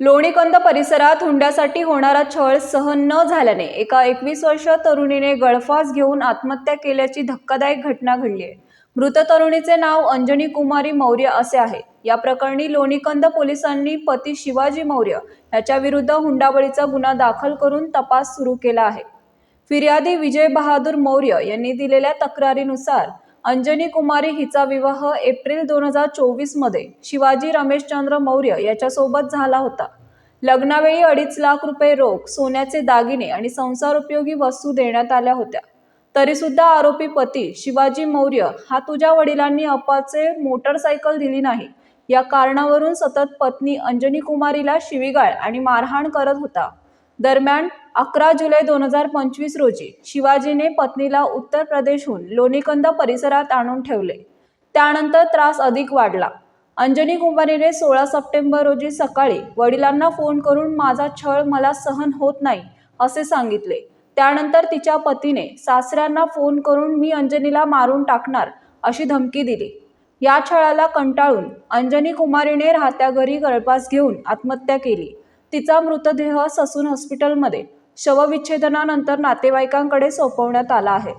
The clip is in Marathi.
लोणीकंद परिसरात हुंड्यासाठी होणारा छळ सहन न झाल्याने एका एकवीस वर्ष तरुणीने गळफास घेऊन आत्महत्या केल्याची धक्कादायक घटना घडली आहे. मृत तरुणीचे नाव अंजनी कुमारी मौर्य असे आहे. या प्रकरणी लोणीकंद पोलिसांनी पती शिवाजी मौर्य याच्या विरुद्ध हुंडाबळीचा गुन्हा दाखल करून तपास सुरू केला आहे. फिर्यादी विजय बहादूर मौर्य यांनी दिलेल्या तक्रारीनुसार अंजनी कुमारी हिचा विवाह एप्रिल दोन हजार चोवीसमध्ये शिवाजी रमेशचंद्र मौर्य याच्यासोबत झाला होता. लग्नावेळी अडीच लाख रुपये रोख सोन्याचे दागिने आणि संसार उपयोगी वस्तू देण्यात आल्या होत्या. तरीसुद्धा आरोपी पती शिवाजी मौर्य हा तुझ्या वडिलांनी अपाचे मोटरसायकल दिली नाही. या कारणावरून सतत पत्नी अंजनी कुमारीला शिवीगाळ आणि मारहाण करत होता. दरम्यान अकरा जुलै दोन हजार पंचवीस रोजी शिवाजीने पत्नीला उत्तर प्रदेशहून लोणीकंद परिसरात आणून ठेवले. त्यानंतर त्रास अधिक वाढला. अंजनी कुमारीने सोळा सप्टेंबर रोजी सकाळी वडिलांना फोन करून माझा छळ मला सहन होत नाही असे सांगितले. त्यानंतर तिच्या पतीने सासऱ्यांना फोन करून मी अंजनीला मारून टाकणार अशी धमकी दिली. या छळाला कंटाळून अंजनी कुमारीने राहत्या घरी गळपास घेऊन आत्महत्या केली. तिचा मृतदेह ससून हॉस्पिटलमध्ये शवविच्छेदनानंतर नातेवाईकांकडे सोपवण्यात आला आहे.